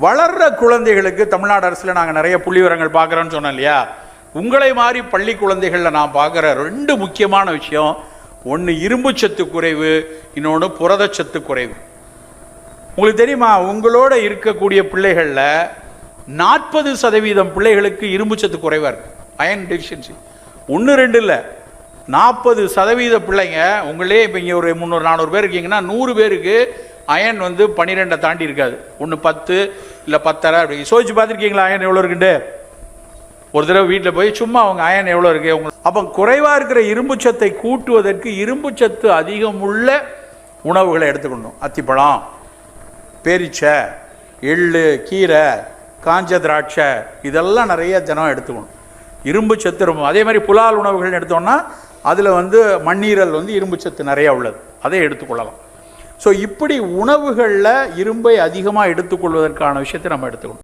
வளர்ற குழந்தைகளுக்கு தமிழ்நாடு அரசில் நாங்கள் நிறைய புள்ளிவரங்கள் பார்க்குறோன்னு சொன்னோம் இல்லையா? உங்களை மாதிரி பள்ளி குழந்தைகளில் நான் பார்க்குற ரெண்டு முக்கியமான விஷயம் ஒன்று இரும்புச்சத்து குறைவு இன்னொன்று புரதச்சத்து குறைவு. உங்களுக்கு தெரியுமா? உங்களோட இருக்கக்கூடிய பிள்ளைகளில் நாற்பது சதவீதம் பிள்ளைகளுக்கு இரும்பு சத்து குறைவாக இருக்குது அயன் டெஃபிஷியன்சி ஒன்று ரெண்டு இல்லை. நாற்பது சதவீத பிள்ளைங்க உங்களே இப்போ இங்கே ஒரு முந்நூறு நானூறு பேர் இருக்கீங்கன்னா நூறு பேருக்கு அயன் வந்து பன்னிரெண்டை தாண்டி இருக்காது. ஒன்று பத்து இல்லை பத்தரை அப்படி. சோதிச்சு பார்த்துருக்கீங்களா? அயன் எவ்வளோ இருக்குண்டு ஒரு தடவை வீட்டில் போய் சும்மா அவங்க அயன் எவ்வளோ இருக்கு? அவங்க அப்போ குறைவாக இருக்கிற இரும்புச்சத்தை கூட்டுவதற்கு இரும்புச்சத்து அதிகமுள்ள உணவுகளை எடுத்துக்கணும். அத்திப்பழம் பேரிச்சை எள்ளு கீரை காஞ்ச திராட்சை இதெல்லாம் நிறைய தினம் எடுத்துக்கணும். இரும்பு சத்து ரொம்ப அதே மாதிரி புலால் உணவுகள் எடுத்தோம்னா அதில் வந்து மண்ணீரல் வந்து இரும்பு சத்து நிறையா உள்ளது. அதை எடுத்துக்கொள்ளலாம். ஸோ இப்படி உணவுகளில் இரும்பை அதிகமாக எடுத்துக்கொள்வதற்கான விஷயத்தை நம்ம எடுத்துக்கணும்.